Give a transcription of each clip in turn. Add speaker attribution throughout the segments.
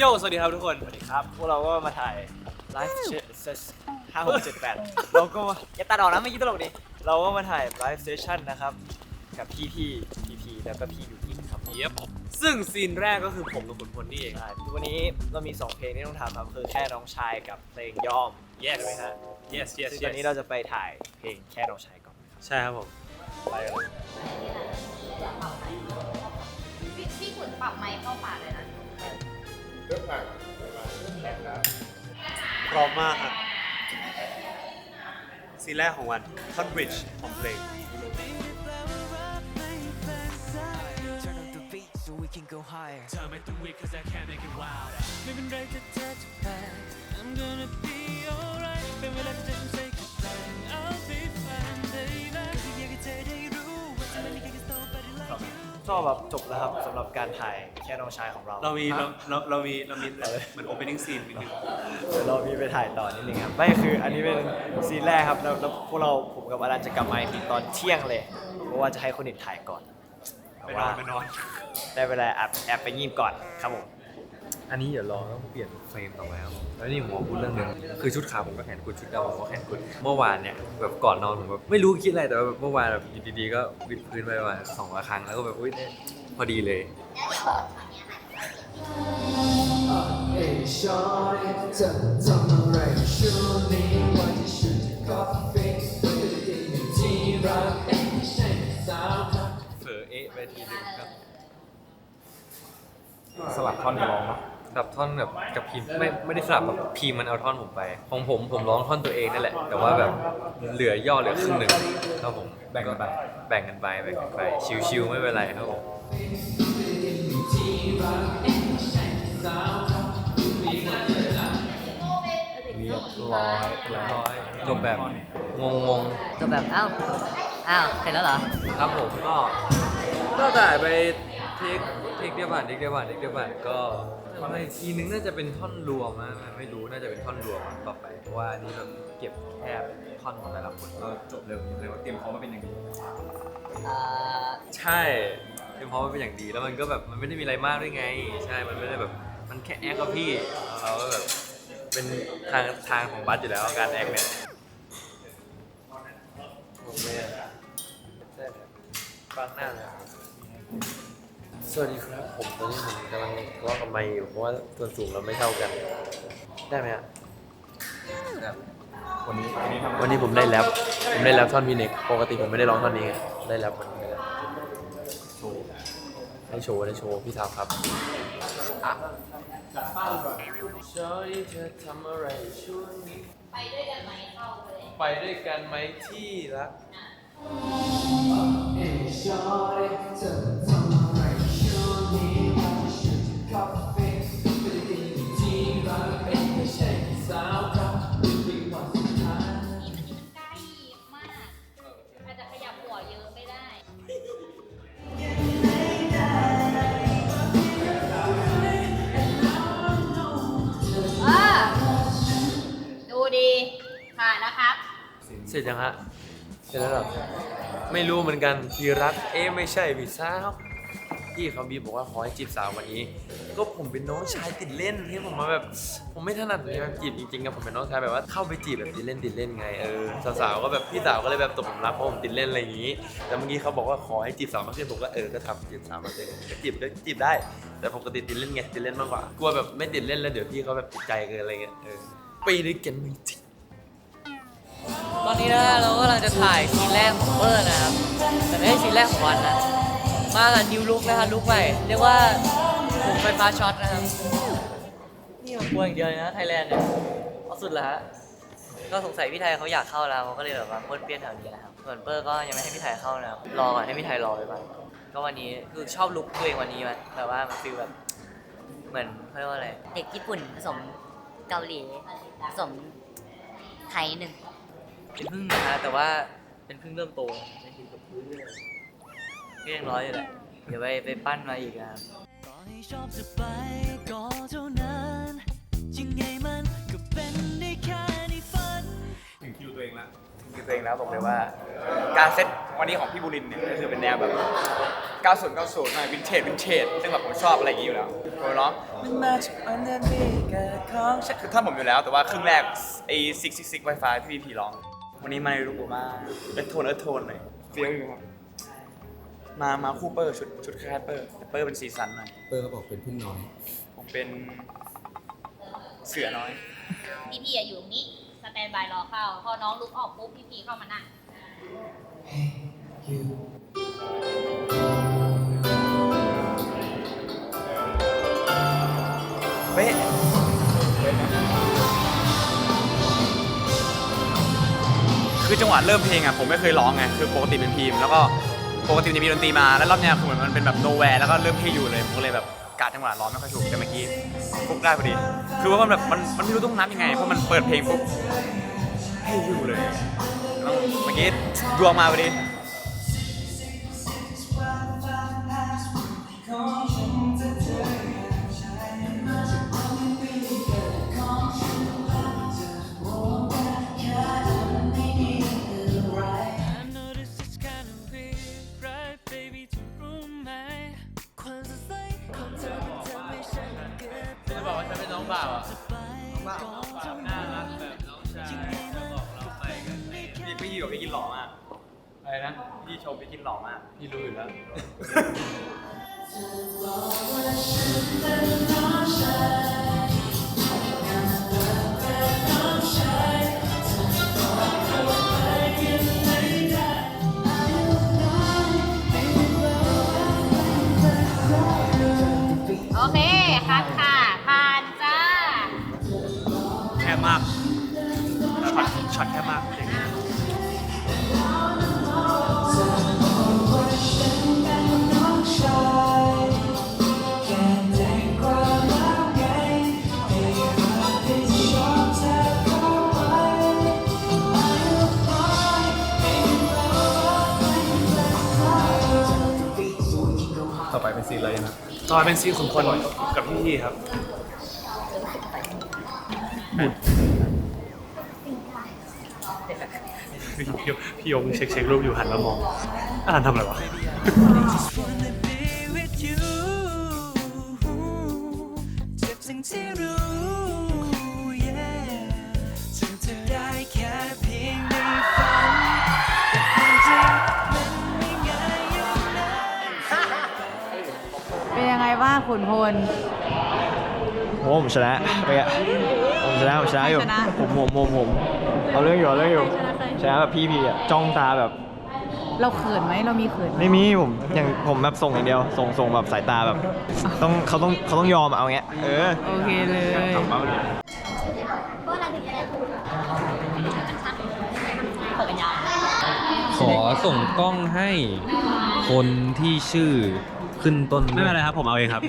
Speaker 1: โยสวัสดีครับทุกคน
Speaker 2: สวัสดีครับ พวกเราก็มาถ่ายไลฟ์เซสห้าหกเจ็ดแปดเราก็มาอย่าตัดออกนะไม่อกี้ตลกดิ เราก็มาถ่ายไลฟ์เซสชั่นนะครับ กับพี่พี่พี่พี่แล้วก็พี่ยูกิครับ
Speaker 1: เย็บซึ่งซีนแรกก็คือผมกับคุณพลนี่เอง
Speaker 2: ใช่วันนี้เรามี 2 เพลงที่ต้องทำครับคือแค่น้องชายกับเพลงยอม
Speaker 1: yes
Speaker 2: ใช่ไหมฮะ
Speaker 1: yes yes
Speaker 2: ซึ่งตอนนี้เราจะไปถ่ายเพลงแค่น้องชายก่อน
Speaker 1: ใช่ครับผม
Speaker 2: ไปกันเลย
Speaker 3: พี่พี่ขุนปรับไมค์เข้าปากเลยนะ
Speaker 1: พร้อมมากครับซีนแรกของวันท่อนบริดจ์ของเพลง
Speaker 4: Turn up the beat so we can go higher.
Speaker 5: เธอไม่ต้องวิ่ง cause I can't make it wild ไม่เป็นไรถ้าเธอจะแพ้ I'm gonna be alright เป็นเวลาที่จะ say
Speaker 2: ชอบแบบจบแล้วครับสำหรับการถ่ายแค่น้องชายของเรา
Speaker 1: เรามีเราเราเรามีเรามีเหมือน opening scene นิดนึง
Speaker 2: เดี๋ยวเรามีไปถ่ายต่อนิดนึงครับไม่คืออันนี้เป็นซีนแรกครับแล้วแล้วพวกเราผมกับอารันจะกลับมาอีกทีตอนเที่ยงเลย เพราะว่าจะให้คนอื่นถ่ายก่อน
Speaker 1: ไปนอนไปนอน
Speaker 2: ได้เวลาแอบแอบไปงีบก่อนครับผม
Speaker 6: อันนี้เดี๋ยวรอต้องเปลี่ยนเฟรมต่อไปครับแล้วนี่ผมขอพูดเรื่องหนึ่งคือชุดขาวผมก็แขนกุดชุดดำผมก็แขนกุดเมื่อวานเนี่ยแบบก่อนนอนผมแบบไม่รู้คิดอะไรแต่ว่าแบบเมื่อวานแบบอยู่ดีๆก็วิดพื้นไปประมาณสองครั้งแล้วก็แบบอุ้ยเนี่ยพอดีเลย
Speaker 4: Hey shorty เธอทำอะไรช่วงนี้วันที่ฉันจะ coffee ไม่ได้ยินที่รักเองไม่ใช่สาวครับ
Speaker 6: เฝอเอะไปทีนึงครับ สลับท่อนร้องส ลับท่อนแบบกับพีมไม่ไม่ได้สลับแบบพีมมันเอาท่อนผมไป ของผมผมร้องท่อนตัวเองนั่นแหละ แต่ว่าแบบเหลือย่อเหลือครึ่งหนึ่งครับผมแบ่งกันไปแบ่งกันไปแบ่งกันไปชิวๆไม่เป็นไรครับผม
Speaker 2: เรียบร้อย
Speaker 6: เรียบร้อยจบแบบงง
Speaker 7: จบแบบอ้าวอ้าวเสร็จแล้วเหรอ
Speaker 6: ๆครับผมก็ก็ถ่ายไปเทคเทคเดียวผ่านเทคเดียวผ่านเทคเดียวผ่านก็ ทำไมทีนึงน่าจะเป็นท่อนรวมนะไม่รู้น่าจะเป็นท่อนรวมต่อไปเพราะว่าอันนี้แบบเก็บแค่ท่อนของแต่ละคนก็จบเร็วเลยว่าเตรียมพร้อมมาเป็นอย่างดี
Speaker 7: อ่า
Speaker 6: ใช่เตรียมพร้อมมาเป็นอย่างดี แล้วมันก็แบบมันไม่ได้มีอะไรมากด้วยไง ใช่มันไม่ได้แบบมันแค่แอคกับพี่เราก็แบบเป็นทางทางของบัสอยู่แล้วการแอคเนี่ย
Speaker 2: ผมเลยอะ
Speaker 6: ฟังหน้าเลย
Speaker 8: สวัสดีครับ ผมตอนนี้ผมกำลังทะเลาะกับ ไมค์อยู่เพราะว่าส่วนสูงเราไม่เท่ากัน ได้ไหมฮะวันนี้วันนี้ผมได้แรปผมได้แรปท่อนพี่เน็กปกติผมไม่ได้ร้องท่อนนี้ไงได้แรปวันนี้เลยโชว์ให้โชว์ได้โชว์พี่สาวครับชอยเธอทำอะไรช่วงนี้
Speaker 3: ไปด้วยกันไหมเข้าเลย
Speaker 8: ไปด้วยกันไหมที่รัก
Speaker 4: Hey shorty เธอทำ เสร็
Speaker 3: จยั
Speaker 8: งฮะ เสร็จแล้วหรอ ไม่รู้เหมือนกันพี่รักเอ๊ะไม่ใช่พี่สาวพี่เขาบีบอกว่าขอให้จีบสาววันนี้ ก็ผมเป็นน้องชายติดเล่นที่ผมมาแบบ ผมไม่ถนัดเลยแบบจีบจริงๆอะผมเป็นน้องชายแบบว่าเข้าไปจีบแบบติดเล่นติดเล่นไงเออสาวๆก็แบบพี่สาวก็เลยแบบตกหลุมรักเพราะผมติดเล่นอะไรอย่างนี้ แต่เมื่อกี้เขาบอกว่าขอให้จีบสาวมากขึ้นผมก็เออก็ทำจีบสาวมากขึ้นก็จีบก็จีบได้ แต่ปกติดติดเล่นไงติดเล่นมากกว่ากลัวแบบไม่ติดเล่นแล้วเดี๋ยวพี่เขาแบบติดใจเกินอะไรเงี้ยเออไปด้วยกันไหมจริง
Speaker 7: ตอนนี้นะฮะเรากำลังจะถ่ายซีนแรกของเบอร์นะครับ แต่ไม่ใช่ซีนแรกของวันนะ มากับนิวลุกนะฮะลุกใหม่เรียกว่าผมไฟฟ้าช็อตนะครับ นี่มันกลัวอย่างเดียวเลยนะไทยแลนด์เนี่ยเอาสุดละฮะก็สงสัยพี่ไทยเขาอยากเข้าแล้วเขาก็เลยแบบว่าป้วนเปี้ยนแถวนี้นะครับส่วนเปอร์ก็ยังไม่ให้พี่ไทยเข้านะครับรอก่อนให้พี่ไทยรอไปก่อนก็วันนี้คือชอบลุกตัวเองวันนี้มันแบบว่ามันฟีลแบบเหมือนเขาเรียกว่าอะไร
Speaker 9: เด็กญี่ปุ่นผสมเกาหลีผสมไทยหนึ่ง
Speaker 7: เป็นพึ่งนะฮะแต่ว่าเป็นพึ่งเริ่มโตไม่คือกับพึ่งเลยก็ยังร้อยอยู่แหละเดี๋ยวไปไปปั้นมาอีกนะครับ
Speaker 5: ต่อให้ชอบจะไปก็เท่านั้นยังไงมันก็เป็นได้แค่ในฝัน
Speaker 2: คือตัวเองแล้วบอกเลยว่า การเซตวันนี้ของพี่บุรินทร์เนี่ยก็คือเป็นแนวแบบ 90 90หน่อยวินเทจวินเทจซึ่งแบบผมชอบอะไรอย่างนี้อยู่แล้วผมร้องมันมาจากอันเดอร์บีเกิดของฉันคือท่อนผมอยู่แล้วแต่ว่าครึ่งแรกไอ้ซิกซิกซิกไวไฟที่พี่พีร้อง วันนี้มาในรูปแบบว่าเอิร์ธโทนเอิร์ธโทนหน่อยเฟี้ยวอยู่ครับ มามาคู่เปอร์ชุดชุดคล้ายๆเปอร์แต่เปอร์เป็นซีซันหน่อย
Speaker 10: เปอร์เขาบอกเป็นพึ่งน้อย
Speaker 2: ผมเป็นเสือน้อย
Speaker 4: พี่พีอะอยู่ตรงนี้สแตนบายรอเข้า พอน้องลุกออกปุ๊บพี่พีเข้ามานั่ง
Speaker 2: เป๊ะ งหวะเริ่มเพลงอะผมไม่เคยร้องไงคือปกติเป็นพีมแล้วก็ปกติจะมีดนตรีมาแล้วรอบเนี้ยคือเหมือนมันเป็นแบบโนแวร์แล้วก็เริ่มเพลงอยู่เลยผมก็เลยแบบกาดจังหวะร้องไม่ค่อยถูกแต่เมื่อกี้ฟุกได้พอดี คือว่ามันแบบมันมันไม่รู้ต้องนับยังไงเพราะมันเปิดเพลงปุ๊บให้อยู่เลยแล้วเมื่อกี้ดวงมาพอดี
Speaker 5: นะ
Speaker 2: พี่ชมพี่กินหล่อมาก
Speaker 8: พี่รู้อยู่แล้ว
Speaker 4: โอ
Speaker 6: นะ
Speaker 1: ตอนเป็นซีนขุนคนกับพี่พีครับพี่พี่ยงเช็คเช็ครูปอยู่หันมามองอ่านทำอะไรวะ
Speaker 11: ขุนพล
Speaker 2: โอ้ผมชนะไปอะผมชนะผมชนะอยู่
Speaker 11: ชนะ
Speaker 2: ผมผมผมผมเอาเรื่องอยู่เอาเรื่องอยู่ชนะแบบพี่พีอะจ้องตาแบบ
Speaker 11: เราเขินไหมเรามีเขินไหม
Speaker 2: ไม่มีผมอย่างผมแบบส่งอย่างเดียวส่งส่งแบบสายตาแบบ ต้องเขาต้องเขาต้องยอมเอาเงี้ยเออ
Speaker 11: โอเคเลย
Speaker 6: ขอส่งกล้องให้คนที่ชื่อ ขึ้นต้น
Speaker 1: ไม่เป็นไรครับ ผมเอาเองครับ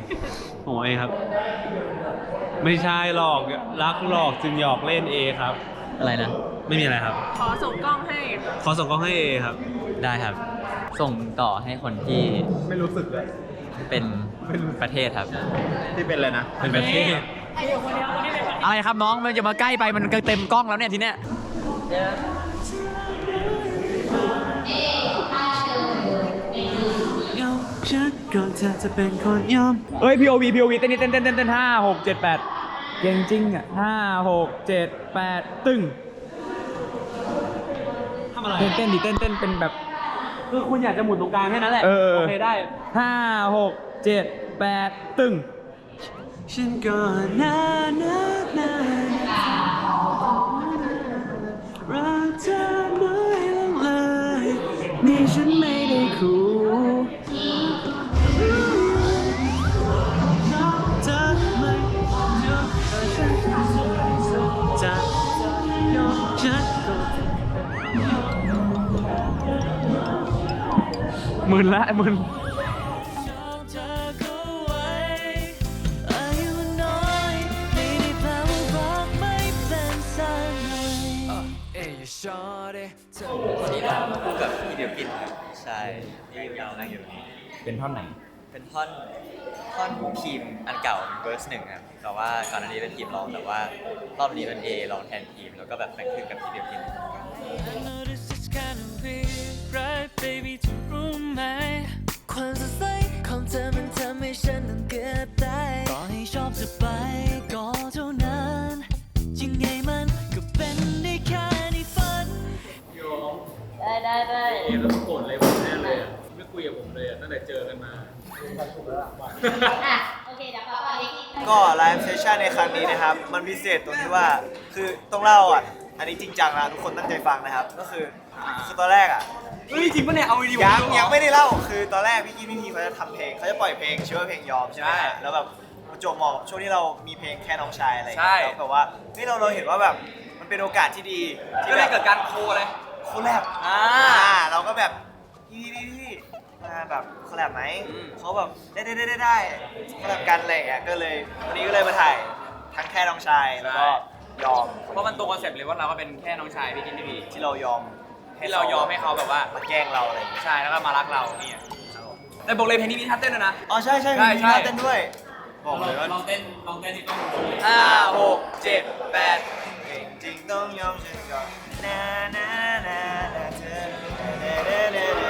Speaker 1: ผมเอาเองครับ ไม่ใช่หรอกรักหลอกจึงหยอกเล่นเอครับ
Speaker 12: อะไรนะ
Speaker 1: ไม่มีอะไรครับ
Speaker 11: ขอส่งกล้องให้
Speaker 1: ขอส่งกล้องให้เอครับ
Speaker 12: ได้ครับ ส่งต่อให้คนที่
Speaker 2: ไม่รู้สึกเลย
Speaker 12: เป็นประเทศครับ
Speaker 2: ที่เป็นอะไรนะ
Speaker 1: เป็นประเทศ
Speaker 12: อะไรครับน้องมันจะมาใกล้ไปมันเต็มกล้องแล้วเนี่ยทีเนี้ย
Speaker 5: ยอมฉัน ก่อนเธอจะเป็นคนยอม
Speaker 2: เฮ้ย POV POV เต้นนี่เต้นเต้นเต้นเต้นห้าหกเจ็ดแปดเก่งจริงอะห้าหกเจ็ดแปดตึ้ง
Speaker 1: ทำอะไร
Speaker 2: เต้นเต้นดิเต้นเต้นเป็นแบบ
Speaker 1: คือคุณอยากจะหมุนตรงกลางแค่นั้นแหละ
Speaker 2: เออ
Speaker 1: โอเคได้
Speaker 2: ห้าหกเจ็ดแปดตึ้ง
Speaker 5: ฉันก็นานานารักเธอน้อยลงเลยนี่ฉันไม่ได้คู่
Speaker 2: หมื่นละหมื่น
Speaker 5: ชอบเธอเข้าไว้อายุน้อยไม่ได้แปลว่ารักไม่เป็นนี้
Speaker 2: เราคู่กับพี่เดียวกินครับใช่ที่ยาวนั่งอยู่นี่
Speaker 10: เป็นท่อนไหน
Speaker 2: เป็นท่อนท่อนทีมอันเก่าเวอร์สหนึ่งครับแต่ว่าก่อนอันนี้เป็นทีมร้องแต่ว่ารอบนี้เป็นเอร้องแทนทีมแล้วก็แบบแบ่งครึ่งกับพี่เดียวกิน
Speaker 5: I notice it's kind of weird, right, baby ไหม ความสดใสของเธอมันทำให้ฉันนั้นเกิดได้ต่อให้ชอบจะไปก็เท่านั้น ยังไงมันก็เป็นได้แค่ในฝัน
Speaker 9: ได้ได้ได้
Speaker 1: เอแล้วโกรธเลยผมแน่เลยอะไม่คุยกับผมเลยอะตั้งแต่เจอกันมา
Speaker 3: อะ โอเค เดี๋ยวขอต่ออีกที
Speaker 13: ก็ไลฟ์เซสชันในครั้งนี้นะครับ มันพิเศษตรงที่ว่าคือต้องเล่าอะ อันนี้จริงจังนะทุกคนตั้งใจฟังนะครับ ก็คือคือตอนแรกอะ เฮ้ยจริงปะเนี่ยเอาวิดีโอยังยังไม่ได้เล่าคือตอนแรกพี่กี้พี่พีเขาจะทำเพลงเขาจะปล่อยเพลงชื่อว่าเพลงยอมใช่ไหมแล้วแบบประจวบเหมาะกับช่วงที่เรามีเพลงแค่น้องชายอะไรอย่างเงี้ยแล้วแบบว่าเฮ้ยเราเราเห็นว่าแบบมันเป็นโอกาสที่ดีที่แบบเกิดการโคเลยโคแลบอ่าเราก็แบบพี่พี่พี่มาแบบโคแลบไหมเขาแบบได้ได้ได้ได้ได้โคแลบกันอะไรอย่างเงี้ยก็เลยวันนี้ก็เลยมาถ่ายทั้งแค่น้องชายแล้วก็ยอม
Speaker 2: เพราะมันตรงคอนเซ็ปต์เลยว่าเราก็เป็นแค่น้องชายพี่กินพี่พี
Speaker 13: ที่เรายอม
Speaker 2: ที่เรายอมให้เขาแบบว่า
Speaker 13: มาแกล้งเราอะไรอย่างเงี้ย
Speaker 2: ใช่แล้วก็มารักเราเนี่ยแต่บอกเลยเพลงนี้มีท่าเต้นด้วยนะ
Speaker 13: อ๋อใช่ใช่
Speaker 2: ใช่
Speaker 13: มี
Speaker 2: ใช่
Speaker 13: ท่าเต้นด้วย บอกเลยว่า
Speaker 2: ลองเต้นลองเต้นที่ต้อง
Speaker 13: ห้าหกเจ็ดแปดเก่งจริงต้องยอมฉันก่อนนานานานาเธอเด้เด้เด้เด้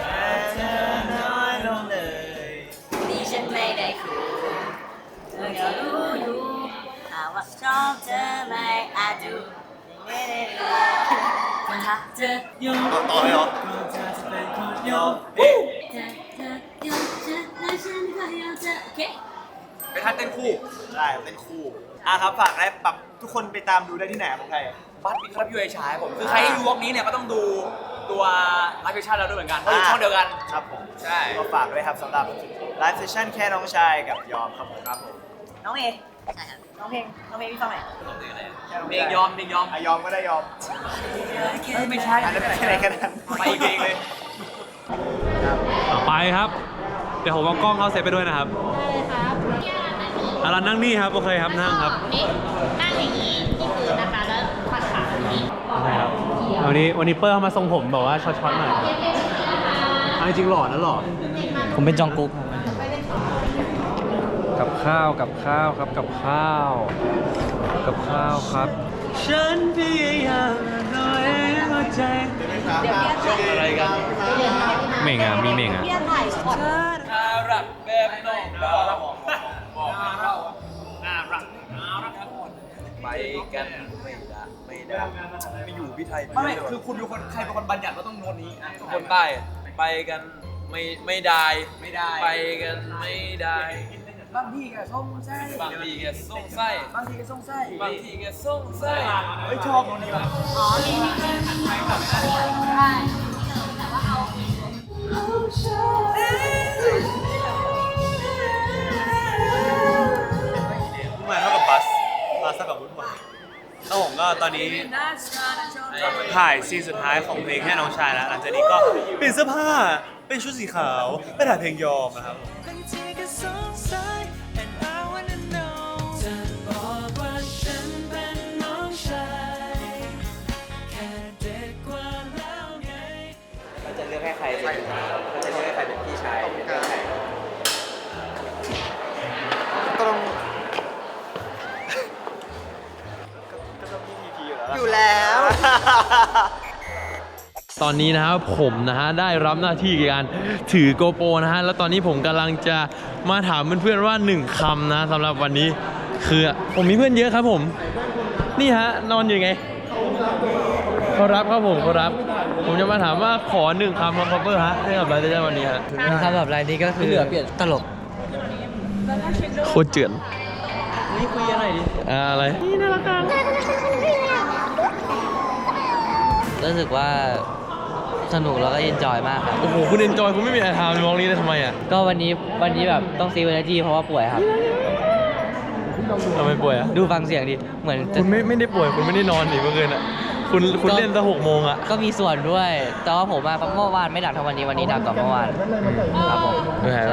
Speaker 13: เด้เธอน้อยลงเลย
Speaker 9: นี่ฉันไม่ได้คือเธอก็รู้อยู่หากว่าชอบเธอไม่อาจดูไม่ได้เลย ถ้าเธออยู่
Speaker 13: ต่อต่อเลยเหรอ
Speaker 9: เธอเธอยอมเธอและฉันก็ยอมเธอโอเค
Speaker 2: เป็นท่าเต้นคู่
Speaker 13: ใช่เป็นคู่อะครับฝากได้ปรับทุกคนไปตามดูได้ที่ไหนของใคร
Speaker 2: บัตรอีกครับยูไอฉายผมคือใครที่ดูวอล์กนี้เนี่ยก็ต้องดูตัวไลฟ์เฟชั่นเราด้วยเหมือนกันเพราะอยู่ช่องเดียวกัน
Speaker 13: ครับผม
Speaker 2: ใช่
Speaker 13: ก็ฝากด้วยครับสำหรับไลฟ์เซสชั่นแค่น้องชายกับยอมครับผมครับผม
Speaker 9: น้องเอใช่ครับ น้องเพลงน้องเพลงพี่ฟังหน่อย
Speaker 2: เพลงยอมเพลงยอม
Speaker 13: อะยอมก็ได้ยอม
Speaker 2: ไม่ใช่
Speaker 13: อันนั้นเป็นอะไรกันนะ
Speaker 2: ไปอีกเพลงเลย
Speaker 1: ต่อไปครับ เดี๋ยวผมเอากล้องเข้าเซตไปด้วยนะครับ
Speaker 3: ได้เลยครับเนี่ยนั่งนี่
Speaker 1: อารันนั่งนี่ครับโอเคครับนั่งครับ
Speaker 3: นี่นั่งอย่างนี้ที่พื้นนะคะแล้วพัดขาแบบนี้
Speaker 1: โอเคครับวันนี้วันนี้เปอร์เข้ามาทรงผมแบบว่าช็อตๆหน่อยเอาจริงๆหล่อนะหล่อ
Speaker 7: ผมเป็นจองกุ๊ก
Speaker 6: กับ ข้าวกับข้าวครับกับข้าว กับข้าวครับ
Speaker 1: ฉันพยายามน้อยหัวใจเดี๋ยวอะไรกันเม่งอะมีเม่งอะ
Speaker 2: น่ารักแบบน้องน่ารักน่ารักน่ารัก
Speaker 6: ไปกันไม่ได้ไม่ได้ไม่อยู่พี่ไทย
Speaker 2: ไม่คือคุณเป็นคนใครเป็นคนบัญญัติว่าต้องโน้ตนี้
Speaker 6: คนใต้ไปกันไม่ไม่ได้
Speaker 2: ไม่ได้
Speaker 6: ไปกันไม่ได้
Speaker 2: บางทีก็ส่งไส้
Speaker 6: บางทีแกส่งไส้
Speaker 2: บางทีก็ส่งไส้
Speaker 6: บางทีแกส่งไส้
Speaker 2: เฮ้ยชอบตรงนี้ว่ะ
Speaker 3: อ๋อมีมีมีใช่แต่ว่าเอา
Speaker 1: มาเท่ากับบัสบัสเท่ากับวุ่นวายแล้วผมก็ตอนนี้ถ่ายซีนสุดท้ายของเพลงแค่น้องชายแล้วหลังจากนี้ก็เปลี่ยนเสื้อผ้าเป็นชุดสีขาวไปถ่ายเพลงยอมนะครับ
Speaker 5: บา
Speaker 8: ตอนนี้นะครับผมนะฮะได้รับหน้าที่การถือโกโปรนะฮะแล้วตอนนี้ผมกำลังจะมาถามเพื่อนๆว่าหนึ่งคำนะสำหรับวันนี้คือผมมีเพื่อนเยอะครับผม นี่ฮะนอนอยู่ไงเขารับครับผมเขารับ ผมจะมาถามว่าขอหนึ่งคำครับคัพเปอร์ฮะให้กับรายได้วันนี้ฮะ
Speaker 7: สำหรับรายนี้ก็คือตลก
Speaker 8: โคตรเจือนนี่คุยอะไรดิอ่าอะไร
Speaker 7: รู้ สึกว่าสนุกแล้วก็เอนจอยมากครับ
Speaker 8: โอ้โห คุณเอนจอยคุณไม่มีอะไรทำมองนี้เลยทำไมอะ
Speaker 7: ก็วันนี้วันนี้แบบต้องซีเวอร์จีเพราะว่าป่วยครับ
Speaker 8: ทำไมป่วยอะ
Speaker 7: ดูฟังเสียงดิ เหมือนจะ
Speaker 8: คุณไม่ไม่ได้ป่วยคุณไม่ได้นอนหนิเมื่อคืนอะ คุณคุณเล่นตั้งหกโมงอะ
Speaker 7: ก็มีส่วนด้วย แต่ว่าผมอะเมื่อวานไม่ดักเท่าวันนี้วันนี้ดักกว่าเมื่อวานครับผม
Speaker 8: ไม่หายไป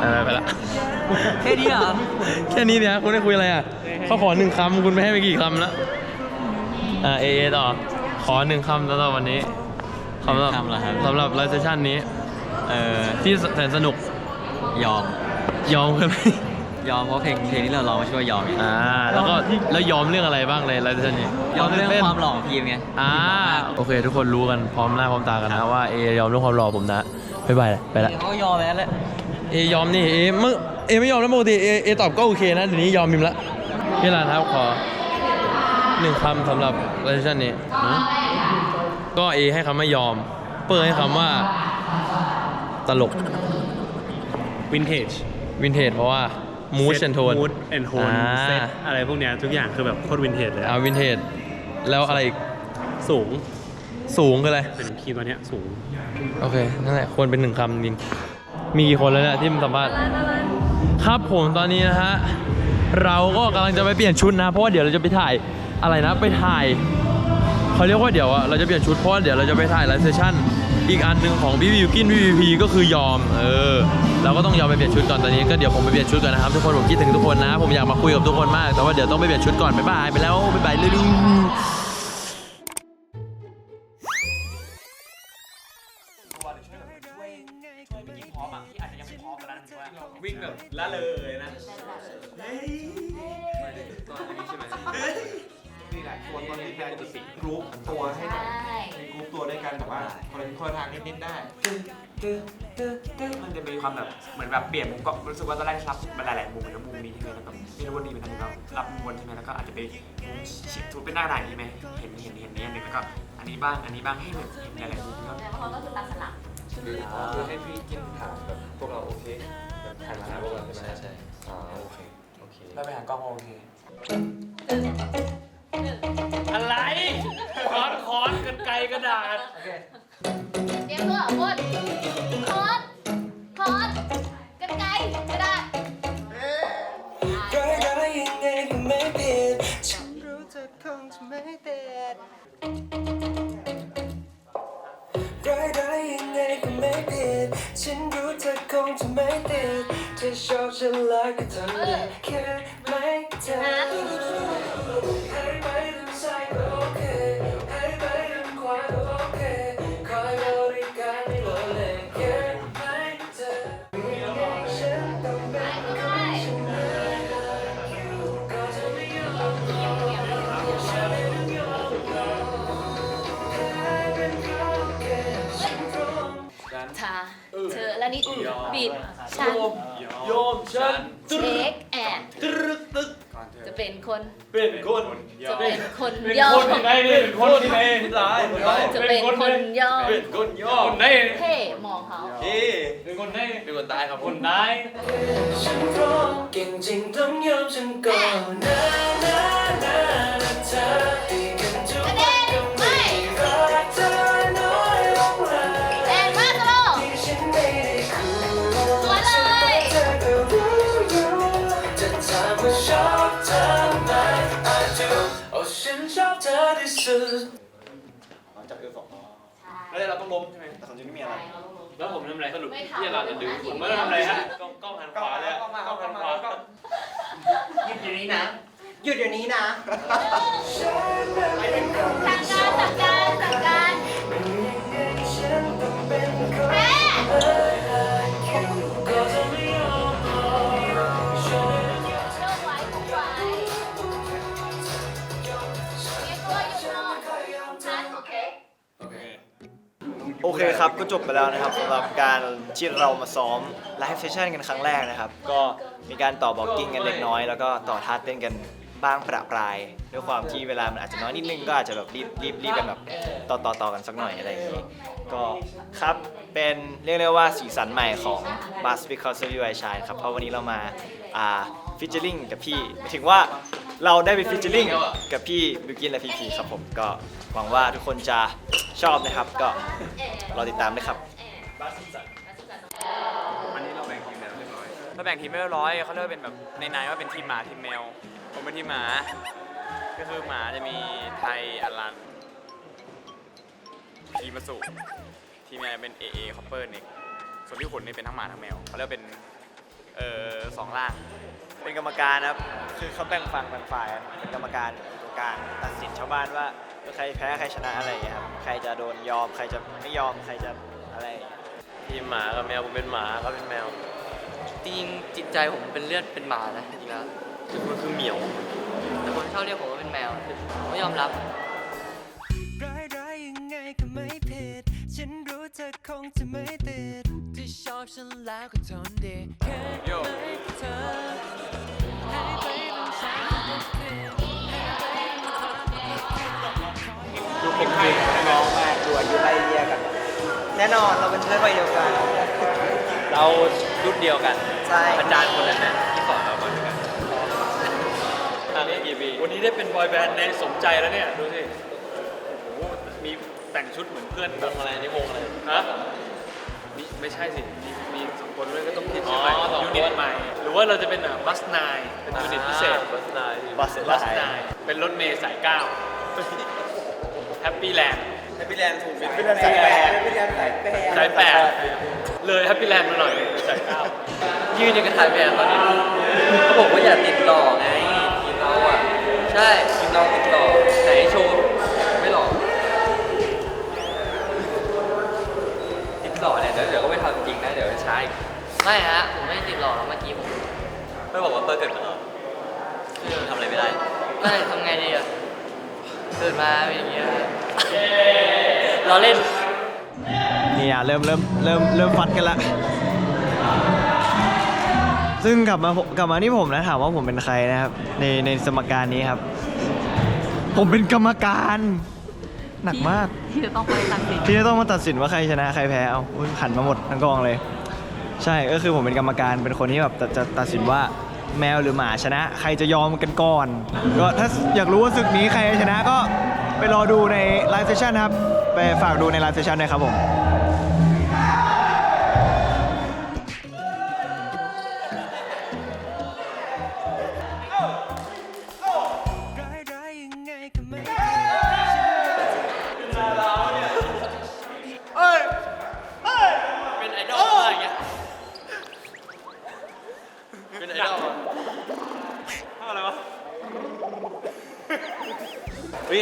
Speaker 8: ไปไปละ
Speaker 7: แค่นี้เหรอ
Speaker 8: แค่นี้เนี่ยคุณได้คุยอะไรอะเขาขอหนึ่งคำคุณไม่ให้ไปกี่คำแล้วอ่าเอเอต่อข อหนึ่งคำสำหรับวันนี้สำหรับ สำหรับไลฟ์เซสชันนี้ เอ่อที่แสนสนุก
Speaker 7: ยอม
Speaker 8: ยอมกันไหม
Speaker 7: ยอมเพราะเพลงเพลงที่เราร้องมาช่วยยอม
Speaker 8: อ่าแล้วก็แล้วยอมเรื่องอะไรบ้างในไลฟ์เซสชันนี้
Speaker 7: ยอมเรื่อง
Speaker 8: ต้น
Speaker 7: ความหล่อของพีมไง
Speaker 8: อ่าโอเค ทุกคนรู้กันพร้อมหน้าพร้อมตากันนะว่าเอยอมเรื่องความหล่อผมนะบ๊ายบายไปละ
Speaker 7: เขายอมแล้วแหละ
Speaker 8: เอยอมนี่เอเมื่อเอไม่ยอมแล้วปกติเอเอตอบก็โอเคนะเดี๋ยวนี้ยอมมิมละพี่ลานครับขอหนึ่งคำสำหรับเรชั่นนี้หือ ก็เอให้คำว่ายอม เปิดให้คำว่า ตลก
Speaker 1: วินเทจ
Speaker 8: วินเทจเพราะว่ามูดเชนโทน
Speaker 1: มูดแอนโทนเซตอะไรพวกเนี้ยทุกอย่างคือแบบโคตรวินเทจเลย
Speaker 8: อ่า
Speaker 1: อะ
Speaker 8: วินเทจแล้วอะไรอีก
Speaker 1: สูง
Speaker 8: สูงคืออะไร
Speaker 1: เป็นคีย์ตัวเนี้ยสูง
Speaker 8: โอเค นั่นแหละควรเป็นหนึ่งคำจริงมีกี่คนแล้วเนี่ยที่มันสัมภาษณ์ครับผมตอนนี้นะฮะ เราก็กำลังจะไปเปลี่ยนชุดนะ เพราะว่าเดี๋ยวเราจะไปถ่ายอะไรนะ ไปถ่าย เขาเรียกว่าเดี๋ยวอะเราจะเปลี่ยนชุดเพราะว่าเดี๋ยวเราจะไปถ่ายไลฟ์เซสชั่นอีกอันหนึ่งของพี่วิวกินพี่วีพีก็คือยอม เออเราก็ต้องยอมไปเปลี่ยนชุดก่อนตอนนี้ก็เดี๋ยวผมไปเปลี่ยนชุดก่อนนะครับทุกคนผมคิดถึงทุกคนนะ ผมอยากมาคุยกับทุกคนมาก แต่ว่าเดี๋ยวต้องไปเปลี่ยนชุดก่อนบ๊ายบายไปแล้วบ๊ายบายเลย
Speaker 1: วิ่งแบบละเลย
Speaker 13: ตัวตอนนี้เป็นปกติกรุ๊ปตัวให้หน่อยมีกรุ๊ปตัวด้วยกันแต่ว่าคนละคนละทางนิดๆได้
Speaker 2: มันจะมีความแบบเหมือนแบบเปลี่ยนมุมก็รู้สึกว่าตอนแรกรับมันหลายๆมุมเหมือนกับมุมนี้ใช่ไหมแล้วก็ไม่รู้ว่าดีเป็นทางนี้เรารับมุมบนใช่ไหมแล้วก็อาจจะไปมุมชิดถูเป็นหน้าหลายนี้ไหมเห็นเห็นเห็นนี้อันหนึ่งแล้วก็อันนี้บ้างอันนี้บ้างให้เหมือนเห็นหลายๆมุมแล้ว
Speaker 9: แต่ว่าเขาก็คือตัดสลับ
Speaker 6: คือคือให้พี่กินถามแบบพวกเราโอเคแบบถ่ายมาหาพวกเราใช่ไหมใช่อ๋อโอเคโอเค
Speaker 2: เราไปหากล้องโอเค
Speaker 14: อะไรคอนคอนกันไกลกระดาษ
Speaker 3: เตรียมตัวหมดคอร์สคอร์สกันไกรกระดาษ
Speaker 4: ใครได้ยังไงก็ไม่ผิดฉันรู้เธอคงจะไม่ติดใครได้ยังไงก็ไม่ผิดฉันรู้เธอคงจะไม่ติดเธอชอบฉันแล้วก็ทำได้แค่ไม่เธอ นิ
Speaker 3: ดบิดฉัน
Speaker 14: โยมฉัน
Speaker 3: เช็คแอนจะเป็นคน
Speaker 14: เป็นคน
Speaker 3: จะเป็นคน
Speaker 14: เป็น
Speaker 3: ยอ
Speaker 14: ค
Speaker 3: ม
Speaker 14: นยังไงนี่เป็นคนยังไงตาย
Speaker 3: จะเป็นคนยอม
Speaker 14: เป็นคนยอมคนไหน
Speaker 3: เท่มองเขา
Speaker 14: เป็นคนไหน
Speaker 8: เป็นคนตายครับ
Speaker 14: คนไหน
Speaker 4: ฉันพร้อมเก่งจริงต้องยอมฉันก่อนนะนะนะนะเธอ อที่
Speaker 3: สุ
Speaker 4: ด
Speaker 2: แล้วเราต้องล้มใช่ไหม
Speaker 13: แต่ความจริงไม่มีอะไร
Speaker 14: แล้วผมทำอะไรสรุป
Speaker 3: ไม่
Speaker 14: ที่
Speaker 3: ทำ
Speaker 14: เราจะดึงผมไม่ได้ทำอะไรฮะกล้องกล้องหันขวาเลยอะกล้องหันขวา
Speaker 13: หยุดอยู่นี้นะ หยุดอยู่นี้นะ
Speaker 3: สั่งการสั่งการสั่งการ เค
Speaker 13: ครับก็จบไปแล้วนะครับสำหรับการที่เรามาซ้อมไลฟ์เซสชั่นกันครั้งแรกนะครับ ก็มีการต่อบอกกิ้งกันเล็กน้อย แล้วก็ต่อท่าเต้นกันบ้างประปราย ด้วยความที่เวลามันอาจจะน้อยนิดนึงก็อาจจะแบบรีบรีบรีบกันแบบต่อต่อต่อกันสักหน่อยอะไรอย่างนี้ก็ครับเป็นเรียกได้ว่าสีสันใหม่ของ Buzz Because of You I Shine ครับเพราะวันนี้เรามาอ่า ฟิชเชอร์ลิงกับพี่หมายถึงว่าเราได้ไปฟิชเชอร์ลิงกับพี่บิวกินและพี่พีครับผมก็หวังว่าทุกคนจะชอบนะครับ ก็รอติดตามนะครับ
Speaker 2: อันนี้เราแบ่งทีมแล้วเรียบร้อยเราแบ่งทีมไม่เรียบร้อยเขาเรียกว่าเป็นแบบในนายว่าเป็นทีมหมาทีมแมว ผมเป็นทีมหมา ก็คือหมาจะมีไทยอลันทีมสุทีมแมวเป็น AA Copper เน็กส่วนที่ขนนี่เป็นทั้งหมาทั้งแมวเขาเรียกว่าเป็นเอ่อสองล่าง
Speaker 13: เป็นกรรมการนะครับ คือเขาแบ่งฝั่งแบ่งฝ่ายกันเป็นกรรมการอยู่ตรงกลางตัดสินชาวบ้านว่าใครแพ้ใครชนะอะไรอย่างเงี้ยครับ ใครจะโดนยอมใครจะไม่ยอมใครจะอะไรอย่างเงี้ย
Speaker 8: ทีมหมากับแมวผมเป็นหมาเขาเป็นแมว
Speaker 7: จริงๆจิตใจผมเป็นเลือดเป็นหมานะจริงๆแล้ว
Speaker 8: คือมันคือเหมียว
Speaker 7: แต่คนชอบเรียกผมว่าเป็นแมวผมก็ยอมรับ
Speaker 4: ร้ายร้ายยังไงก็ไม่ผิด ฉันรู้เธอคงจะไม่ติด
Speaker 5: ที่ชอบฉันแล้วก็ทนดีแค่ไม่เธอ เป็
Speaker 13: นจริงน้องมากดูอายุไล่เลี่ยกัน แน่นอนเราเป็นเพื่อนวัยเดียวกัน
Speaker 8: เรารุ่นเดียวกัน
Speaker 13: ใช่
Speaker 8: อาจารย์คนนั้นน่ะที่สอนเรามาด้วยกันอันนี้กี่ปี
Speaker 14: วันนี้ได้เป็นบอยแบนด์ในสมใจแล้วเนี่ย ดูสิโอ้โหมีแต่งชุดเหมือนเพื่อนแบบ
Speaker 8: งอะไรนี่วงอะไร
Speaker 14: ฮะมีไม่ใช่สิมีมีสองคนด้วยก็ต้องคิดใช่ไหม
Speaker 8: อ๋อสองคน
Speaker 14: ยูนิตใหม่ หรือว่าเราจะเป็นบัสนายเป็นยูนิตพิเศษ
Speaker 8: บัสนาย
Speaker 13: บัส
Speaker 14: บัสนายเป็นรถเมย์สายเก้า แฮปปี้แลนด์
Speaker 13: แฮปปี้แลนด์ถูกแฮปปี้แลนด์สายแปดแฮปปี้แลนด์สายแปด
Speaker 14: สายแปดเลยแฮปปี้แลนด์มาหน่อยสายเก้า
Speaker 7: ยืนอยู่กับถ่ายแบบตอนนี้เขาบอกว่าอย่าติดหล่อไงทีมเราอะใช่ทีมเราติดหล่อไหนโชว์ไม่หล่อติดหล่อเนี่ยเดี๋ยวเดี๋ยวก็ไม่ทำจริงนะเดี๋ยวใช้
Speaker 15: ไม่ฮะผมไม่ได้ติดหลอกหรอกเมื่อกี้ผม
Speaker 8: ไม่บอกว่าเปิ้ลเกิดมาหรอคือทำอะไรไม่ได้
Speaker 15: ก็เลยทำไงดีอะ เกิดมาเป็นอย่างเงี้ยเราเล่น
Speaker 13: นี่อะเริ่มเริ่มเริ่มเริ่มฟัดกันละ ซึ่งกลับมากลับมาที่ผมนะถามว่าผมเป็นใครนะครับ ในในสมการนี้ครับ ผมเป็นกรรมการ หนักมาก
Speaker 16: ที่จะต้องไปตัดสิน
Speaker 13: ที่จะต้องมาตัดสินว่าใครชนะใครแพ้เอาอุ๊ยหันมาหมดทั้งกองเลย ใช่ก็คือผมเป็นกรรมการเป็นคนที่แบบจะจะตัดสินว่า แมวหรือหมาชนะ ใครจะยอมกันก่อน ก็ถ้าอยากรู้ว่าศึกนี้ใครชนะก็ไปรอดูในไลฟ์เซสชันครับ ไปฝากดูในไลฟ์เซสชันด้วยครับผม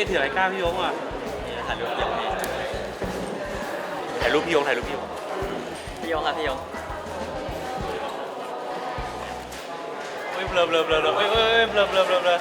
Speaker 14: ถืออะไรกล้าพี่ยงอะ
Speaker 8: ถ่ายรูปอย่างนี้
Speaker 14: ถ่ายรูปพี่ยงถ่ายรูปพี่ยง
Speaker 8: พี่ยงครับพี่ยง
Speaker 14: เฮ้ยเบลอเบลอเบลอเบลอเฮ้ยเฮ้ยเฮ้ยเบลอเบลอเบลอเบล
Speaker 5: อ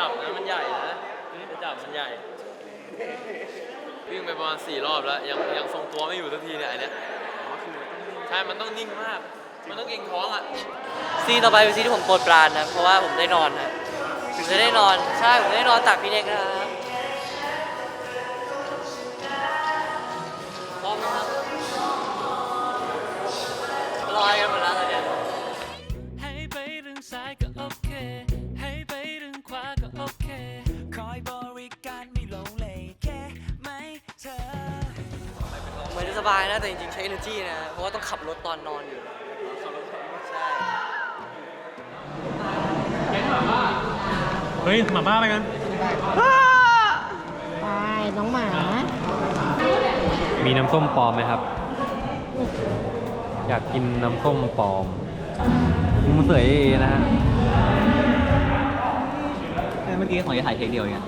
Speaker 5: จับ
Speaker 8: นะมันใหญ่นะอย่าจับมันใหญ่ วิ่งไปประมาณสี่รอบแล้ว ยังยังทรงตัวไม่อยู่สักทีเนี่ยอันเนี้ยใช่ มันต้องนิ่งมาก มันต้องเก่งท้องอะ
Speaker 15: ซีนต่อไปเป็นซีนที่ผมโปรดปรานนะ เพราะว่าผมได้นอนนะถึงจะได้นอน ใช่ ผมได้นอนตักพี่เด็กนะ บา
Speaker 5: ย
Speaker 15: นะแต่จริงๆใช้ energy นะ เพราะว่าต้องขับรถตอนนอนอยู่ใช่
Speaker 14: เฮ้ยหมาบ้าไปกัน
Speaker 16: ไปน้องหมา
Speaker 6: มีน้ำส้มปลอมไหมครับ อยากกินน้ำส้มปลอมมุมเสยเอนะฮะ
Speaker 8: เมื่อกี้ของจะถ่ายเทคเดียวไง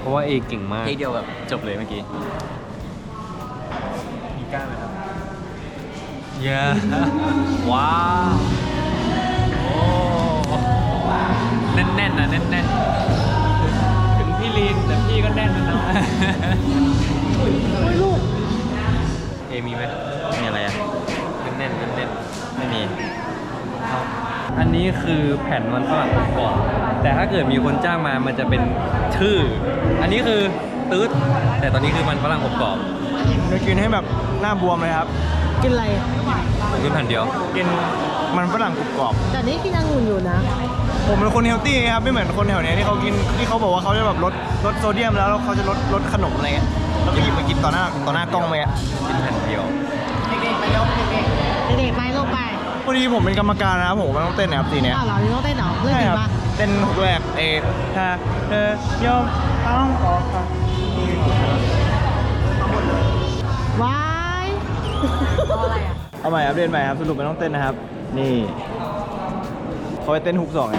Speaker 6: เพราะว่าเอเก่งมาก
Speaker 8: เทคเดียวแบบจบเลยเมื่อกี้
Speaker 6: มีกล้าไหมครับ เยอะว้าวโอ้แน่นๆนะแน่นๆถึงพี่ลีนแต่พี่ก็แน่นนะเนาะเอมีไหม
Speaker 8: มีอะไรอะ
Speaker 6: แน่นๆแน่น
Speaker 8: ไม่มี
Speaker 6: ๆอันนี้คือแผ่นมันฝรั่งอบกรอบแต่ถ้าเกิดมีคนจ้างมามันจะเป็นชื่อ อันนี้คือตืดแต่ตอนนี้คือมันฝรั่งอบกรอบ
Speaker 13: เดี๋ยวกินให้แบบหน้าบวมเลยครับ
Speaker 16: กินอะไร
Speaker 6: ผมกินแผ่นเดียว
Speaker 13: กินมันฝรั่งกรุบกรอบ
Speaker 16: แต่นี่กินองุ่นอยู่นะ
Speaker 13: ผมเป็นคนเฮลตี้ครับไม่เหมือนคนแถวเนี้ยที่เขากินที่เขาบอกว่าเขาจะแบบลดลดโซเดียมแล้วแล้วเขาจะลดลดขนมอะไรเงี้ยแล้วก็หยิบมากินต่อหน้าต่อหน้ากล้องไปอะ
Speaker 6: กินแผ่นเดียว
Speaker 16: เด็กๆไปลงเด็กๆเด็กๆไปลงไป
Speaker 13: พอดีผมเป็นกรรมการนะครับผมไม่ต้องเต้นนะครับสีเนี้ย
Speaker 16: อ้าวเหรอนี่ต้องเต้นเหรอเล่น
Speaker 13: ใช่
Speaker 16: จริ
Speaker 13: ค
Speaker 16: ง
Speaker 13: รับ
Speaker 16: ปะ
Speaker 13: เต้นหกแรกเอถ้าเธอยอมต้องขอค่ะ
Speaker 16: ว้า ย
Speaker 13: เอาใหม่อัปเดตใหม่ครับสรุปไม่ต้องเต้นนะครับ นี่เขาให้เต้นฮุกสองไง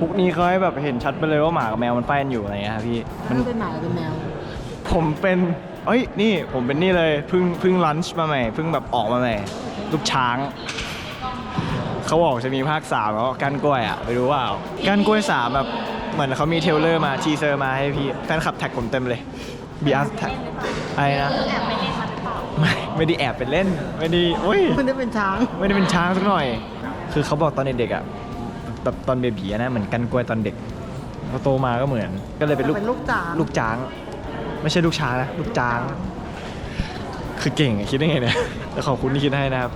Speaker 13: ฮุกนี้เขาให้แบบเห็นชัดไปเลยว่าหมากับแมวมันไฟกันอยู่อะไรเงี้ยครับพี่มัน
Speaker 16: เธอเป็นหมาหรือเป็นแมว
Speaker 13: ผมเป็นเอ้ยนี่ผมเป็นนี่เลยเพิ่งเพิ่งลันช์มาใหม่เพิ่งแบบออกมาใหม่ลูกช้างเขาบอกจะมีภาคสามแล้วกันกล้วยอะไปดูว่ากันกล้วยสามแบบเหมือนเขามีเทรลเลอร์มาทีเซอร์มาให้พี่แฟนคลับแท็กผมเต็มเลยบีอาร์แท็กอะไรนะ
Speaker 3: แอบไปเล่น
Speaker 13: ไม่ไม่ได้แอบไปเล่น ไม่ได้โอ้ย
Speaker 16: ไม่ได้เป็นช้าง
Speaker 13: ไม่ได้เป็นช้างสักหน่อย คือเขาบอกตอนเด็กๆอะแบบตอนเบบีอะนะเหมือนกันกล้วยตอนเด็กพอโตมาก็เหมือน ก็เลยเป็นลูก
Speaker 16: เป็นลูกจ๋าง
Speaker 13: ลูกจ้าง ไม่ใช่ลูกช้างนะลูกจ้าง คือเก่งอะคิดได้ไงเนี่ยแต่ขอบคุณที่คิดให้นะครับ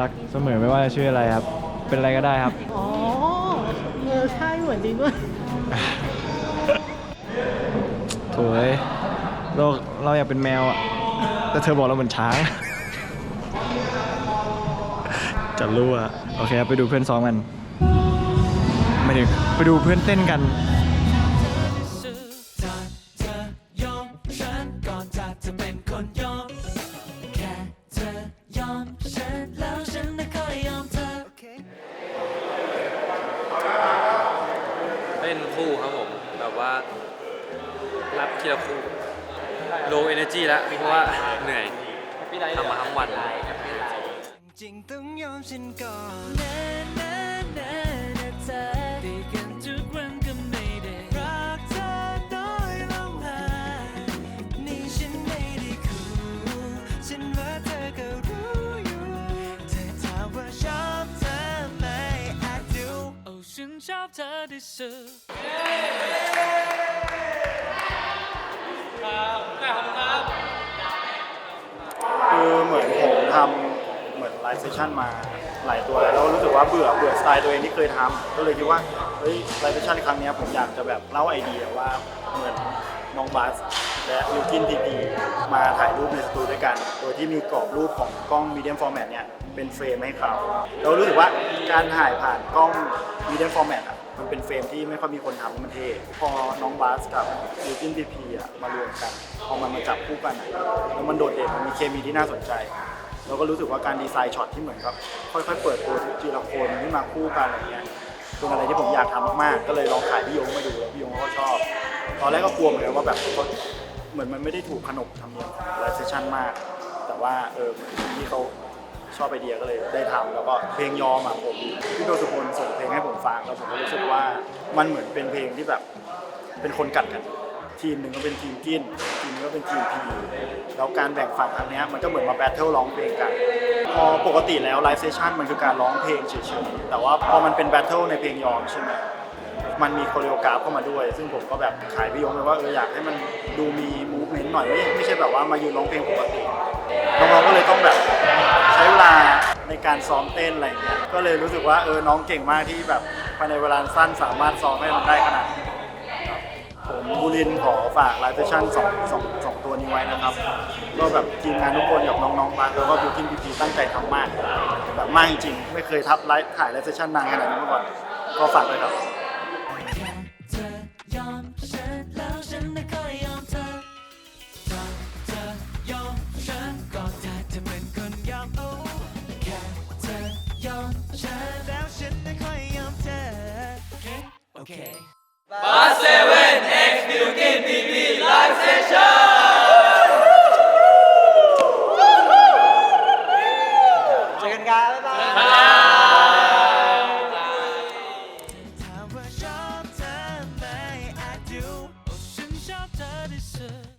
Speaker 13: รักเสมอไม่ว่าจะชื่ออะไรครับ เป็นอะไรก็ได้ครับ
Speaker 16: อ๋อเออใช่เหมือนจริงด้วย
Speaker 13: โถ่เอ้ยเราเราอยากเป็นแมวอะ แต่เธอบอกเราเหมือนช้าง จะรู้อะโอเคครับไปดูเพื่อนซ้อมกันไม่ถึงไปดูเพื่อนเต้นกัน
Speaker 5: แล้วเพ
Speaker 6: ราะว่าเหนื่อยทำมาทั้งวัน
Speaker 4: จริงต้องยอมฉันก่อน
Speaker 5: น่แน่แน่แน่เธอดีกันทุกวันก็ไม่ได้รักเธอน้อยลงหา
Speaker 4: นี่ฉันไม่ได้คู่ฉันว่าเธอก็รู้อยู่เธอถามว่าชอบเธอไหม I do
Speaker 5: โอ้ฉันชอบเธอที่สุด
Speaker 17: คือเหมือนผมทำเหมือนไลฟ์เซสชั่นมาหลายตัวแล้วแล้วรู้สึกว่าเบื่อเบื่อสไตล์ตัวเองที่เคยทำก็เลยคิดว่าเฮ้ยไลฟ์เซสชั่นครั้งเนี้ยผมอยากจะแบบเล่าไอเดียว่าเหมือนน้องบัสและยูกินทีพีมาถ่ายรูปในสตูด้วยกัน โดยที่มีกรอบรูปของกล้องมีเดียมฟอร์แมตเนี่ยเป็นเฟรมให้เขาเรารู้สึกว่าการถ่ายผ่านกล้องมีเดียมฟอร์แมตอะ มันเป็นเฟรมที่ไม่ค่อยมีคนทำมันเท่พอน้องบัสกับยูกินทีพีอะมารวมกัน พอมันมาจับคู่กันอะแล้วมันโดดเด่นมันมีเคมีที่น่าสนใจ เราก็รู้สึกว่าการดีไซน์ช็อตที่เหมือนกับค่อยๆ เปิดตัวทีละคนที่มาคู่กันอะไรเงี้ยเป็นอะไรที่ผมอยากทำมากๆ ก็เลยลองถ่ายพี่ยงมาดูแล้วพี่ยงเขาก็ชอบ ตอนแรกก็กลัวเหมือนกันว่าแบบเหมือนมันไม่ได้ถูกขนบธรรมเนียมไลฟ์เซสชั่นมาก แต่ว่าเออที่เขา ชอบไอเดียก็เลยได้ทำแล้วก็เพลงยอมอะผมพี่โดสุพลส่งเพลงให้ผมฟังแล้วผมก็รู้สึกว่ามันเหมือนเป็นเพลงที่แบบเป็นคนกัดกัน ทีมหนึ่งก็เป็นทีมกินทีมหนึงก็เป็นทีมพีแล้วการแบ่งฝั่งครั้งเนี้ยมันก็เหมือนมาแบทเทิลร้องเพลงกัน พอปกติแล้วไลฟ์เซสชันมันคือการร้องเพลงเฉยๆแต่ว่าพอมันเป็นแบทเทิลในเพลงยอมใช่ไหมมันมีโคเรียกราฟเข้ามาด้วย ซึ่งผมก็แบบขายพี่ยงไปว่าเอออยากให้มันดูมีมูฟเมนต์หน่อยไม่ไม่ใช่แบบว่ามายืนร้องเพลงปกติ น้องๆก็เลยต้องแบบใช้เวลาในการซ้อมเต้นอะไรอย่างเงี้ย ก็เลยรู้สึกว่าเออน้องเก่งมากที่แบบภายในเวลาสั้นสามารถซ้อมให้มันได้ขนาดนี้ผมบูรินทร์ขอฝากไลฟ์เซสชั่นสองสองสองตัวนี้ไว้นะครับ ก็แบบทีมงานทุกคนกับน้องๆมาแล้วก็บิวกิ้นพีพีตั้งใจทำมากแบบมากจริงๆไม่เคยทับไลฟ์ถ่ายไลฟ์เซสชั่นนานขนาดนี้มาก่อน ก็ฝากเลยครับ
Speaker 5: โอเค
Speaker 14: Bus 7 X Bilkin PP Live Session